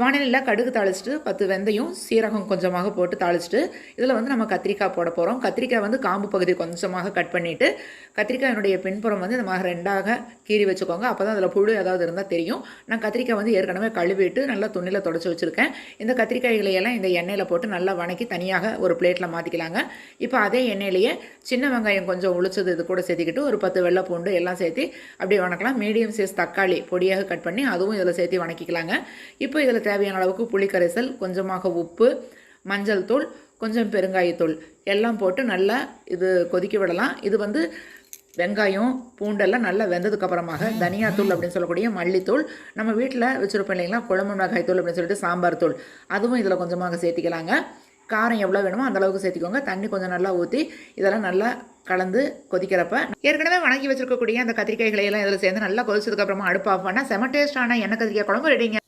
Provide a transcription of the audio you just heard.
வானிலையில் கடுகு தாளிச்சிட்டு பத்து வெந்தயம் சீரகம் கொஞ்சமாக போட்டு தாளிச்சிட்டு இதில் வந்து நம்ம கத்திரிக்காய் போட போகிறோம் கத்திரிக்காய் வந்து காம்பு பகுதி கொஞ்சமாக கட் பண்ணிவிட்டு கத்திரிக்காயினுடைய பின்புறம் வந்து இந்த மாதிரி ரெண்டாக கீறி வச்சுக்கோங்க. அப்போ தான் அதில் புழு ஏதாவது இருந்தால் தெரியும். நான் கத்திரிக்காய் வந்து ஏற்கனவே கழுவிட்டு நல்லா துணியில் தொடச்சி வச்சுருக்கேன். இந்த கத்திரிக்காய்களை எல்லாம் இந்த எண்ணெயில் போட்டு நல்லா வணக்கி தனியாக ஒரு பிளேட்டில் மாற்றிக்கலாங்க இப்போ அதே எண்ணெயிலேயே சின்ன வெங்காயம் கொஞ்சம் உளிச்சது இது கூட சேர்த்திக்கிட்டு ஒரு பத்து வெள்ளை பூண்டு எல்லாம் சேர்த்து அப்படியே வணக்கலாம். மீடியம் சைஸ் தக்காளி பொடியாக கட் பண்ணி அதுவும் இதில் சேர்த்து வணக்கிக்கலாங்க. இப்போ இதில் தேவையான அளவுக்கு புளிக்கரைசல் கொஞ்சமாக உப்பு மஞ்சள் தூள் கொஞ்சம் பெருங்காயத்தூள். எல்லாம் போட்டு நல்லா இது கொதிக்க விடலாம். இது வந்து வெங்காயம் பூண்டெல்லாம் நல்லா வெந்ததுக்கு அப்புறமாக தனியாத்தூள் அப்படின்னு சொல்லக்கூடிய மல்லித்தூள். நம்ம வீட்டில் வச்சுருப்போம் இல்லைங்களா? குழம்பு மிளகாய் தூள் அப்படின்னு சொல்லிட்டு சாம்பார் தூள். அதுவும் இதில் கொஞ்சமாக சேர்த்திக்கலாங்க. காரம் எவ்வளோ வேணுமோ அந்த அளவுக்கு சேர்த்திக்கோங்க. தண்ணி கொஞ்சம் நல்லா ஊற்றி இதெல்லாம் நல்லா கலந்து கொதிக்கிறப்ப ஏற்கனவே வணக்கி வச்சிருக்கக்கூடிய அந்த கத்திரிக்காய்களை எல்லாம் இதில் சேர்ந்து நல்லா கொதிச்சதுக்கப்புறமா அடுப்பு ஆஃப் பண்ணால் செம டேஸ்டான எண்ணெய் கத்திரிக்காய் குழம்பு ரெடிங்க